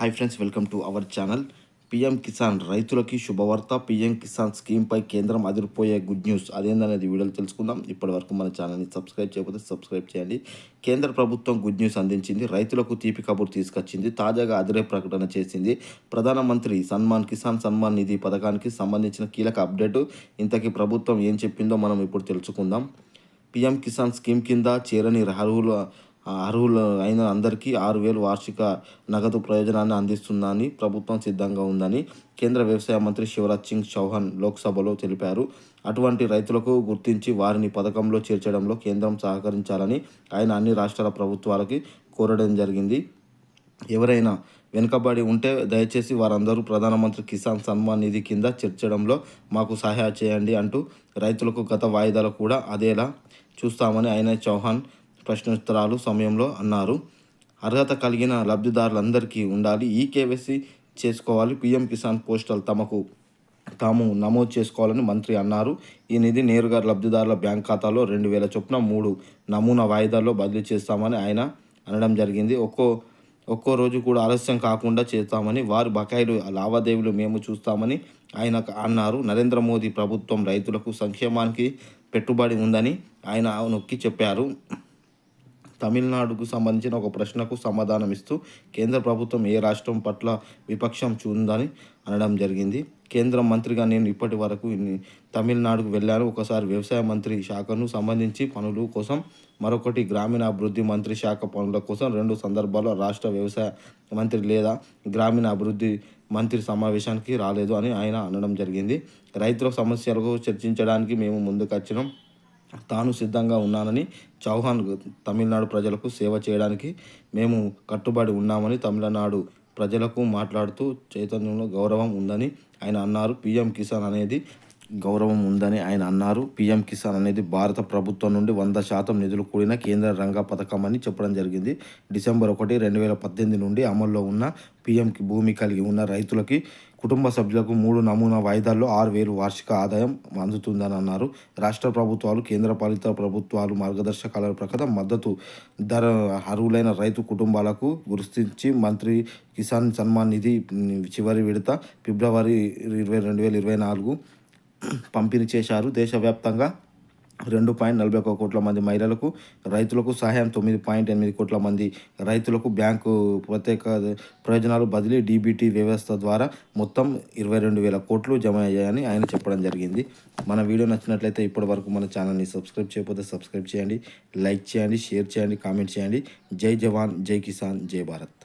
Hi friends welcome to our channel. PM Kisan రైతులకి శుభవార్త. PM Kisan స్కీమ్పై కేంద్రం అదిరిపోయే గుడ్ న్యూస్ అదేందనేది వీడియోలు తెలుసుకుందాం. ఇప్పటి వరకు మన ఛానల్ని సబ్స్క్రైబ్ చేయకపోతే సబ్స్క్రైబ్ చేయండి. కేంద్ర ప్రభుత్వం గుడ్ న్యూస్ అందించింది. రైతులకు తీపి కబురు తీసుకొచ్చింది. తాజాగా అదిరే ప్రకటన చేసింది. ప్రధానమంత్రి సన్మాన్ కిసాన్ సన్మాన్ నిధి పథకానికి సంబంధించిన కీలక అప్డేటు. ఇంతకీ ప్రభుత్వం ఏం చెప్పిందో మనం ఇప్పుడు తెలుసుకుందాం. పిఎం కిసాన్ స్కీమ్ కింద చేరని అర్హుల అర్హులు అయిన అందరికీ ఆరు వేలు వార్షిక నగదు ప్రయోజనాన్ని అందిస్తుందని ప్రభుత్వం సిద్ధంగా ఉందని కేంద్ర వ్యవసాయ మంత్రి శివరాజ్ సింగ్ చౌహాన్ లోక్సభలో తెలిపారు. అటువంటి రైతులకు గుర్తించి వారిని పథకంలో చేర్చడంలో కేంద్రం సహకరించాలని ఆయన అన్ని రాష్ట్రాల ప్రభుత్వాలకి కోరడం జరిగింది. ఎవరైనా వెనుకబడి ఉంటే దయచేసి వారందరూ ప్రధానమంత్రి కిసాన్ సన్మాన్ నిధి కింద చేర్చడంలో మాకు సహాయ చేయండి అంటూ రైతులకు గత వాయిదాలు కూడా అదేలా చూస్తామని ఆయన చౌహాన్ ప్రశ్నోత్తరాలు సమయంలో అన్నారు. అర్హత కలిగిన లబ్ధిదారులందరికీ ఉండాలి. ఈ కేవైసీ చేసుకోవాలి. పీఎం కిసాన్ పోస్టల్ తమకు తాము నమోదు చేసుకోవాలని మంత్రి అన్నారు. ఈ నిధి నేరుగా లబ్ధిదారుల బ్యాంక్ ఖాతాలో రెండు వేల చొప్పున మూడు నమూనా వాయిదాల్లో బదిలీ చేస్తామని ఆయన అనడం జరిగింది. ఒక్కో ఒక్కో రోజు కూడా ఆలస్యం కాకుండా చేస్తామని వారి బకాయిలు లావాదేవీలు మేము చూస్తామని ఆయన అన్నారు. నరేంద్ర మోదీ ప్రభుత్వం రైతులకు సంక్షేమానికి పెట్టుబడి ఉందని ఆయన నొక్కి చెప్పారు. తమిళనాడుకు సంబంధించిన ఒక ప్రశ్నకు సమాధానం ఇస్తూ కేంద్ర ప్రభుత్వం ఏ రాష్ట్రం పట్ల విపక్షం చూందని అనడం జరిగింది. కేంద్ర మంత్రిగా నేను ఇప్పటి వరకు తమిళనాడుకు వెళ్ళాను. ఒకసారి వ్యవసాయ మంత్రి శాఖను సంబంధించి పనులు కోసం మరొకటి గ్రామీణాభివృద్ధి మంత్రి శాఖ పనుల కోసం రెండు సందర్భాల్లో రాష్ట్ర వ్యవసాయ మంత్రి లేదా గ్రామీణ అభివృద్ధి మంత్రి సమావేశానికి రాలేదు అని ఆయన అనడం జరిగింది. రైతుల సమస్యలకు చర్చించడానికి మేము ముందుకొచ్చినాం తాను సిద్ధంగా ఉన్నానని చౌహాన్ తమిళనాడు ప్రజలకు సేవ చేయడానికి మేము కట్టుబడి ఉన్నామని తమిళనాడు ప్రజలకు మాట్లాడుతూ చైతన్యంలో గౌరవం ఉందని ఆయన అన్నారు. పీఎం కిసాన్ అనేది గౌరవం ఉందని ఆయన అన్నారు. పీఎం కిసాన్ అనేది భారత ప్రభుత్వం నుండి వంద శాతం నిధులు కూడిన కేంద్ర రంగ పథకం అని చెప్పడం జరిగింది. డిసెంబర్ ఒకటి రెండు వేల పద్దెనిమిది నుండి అమల్లో ఉన్న పీఎంకి భూమి కలిగి ఉన్న రైతులకి కుటుంబ సభ్యులకు మూడు నమూనా వాయిదాల్లో ఆరు వేలు వార్షిక ఆదాయం అందుతుందని అన్నారు. రాష్ట్ర ప్రభుత్వాలు కేంద్ర పాలిత ప్రభుత్వాలు మార్గదర్శకాల ప్రకారం మద్దతు ధర అర్హులైన రైతు కుటుంబాలకు గుర్తించి మంత్రి కిసాన్ సన్మాన్ నిధి చివరి విడత ఫిబ్రవరి ఇరవై రెండు వేల ఇరవై నాలుగు పంపిణీ చేశారు. దేశవ్యాప్తంగా రెండు పాయింట్ నలభై ఒక కోట్ల మంది మహిళలకు రైతులకు సహాయం తొమ్మిది పాయింట్ ఎనిమిది కోట్ల మంది రైతులకు బ్యాంకు ప్రత్యేక ప్రయోజనాలు బదిలీ డీబీటీ వ్యవస్థ ద్వారా మొత్తం ఇరవై రెండు వేల కోట్లు జమ అయ్యాయని ఆయన చెప్పడం జరిగింది. మన వీడియో నచ్చినట్లయితే ఇప్పటి వరకు మన ఛానల్ని సబ్స్క్రైబ్ చేయకపోతే సబ్స్క్రైబ్ చేయండి లైక్ చేయండి షేర్ చేయండి కామెంట్ చేయండి. జై జవాన్ జై కిసాన్ జై భారత్.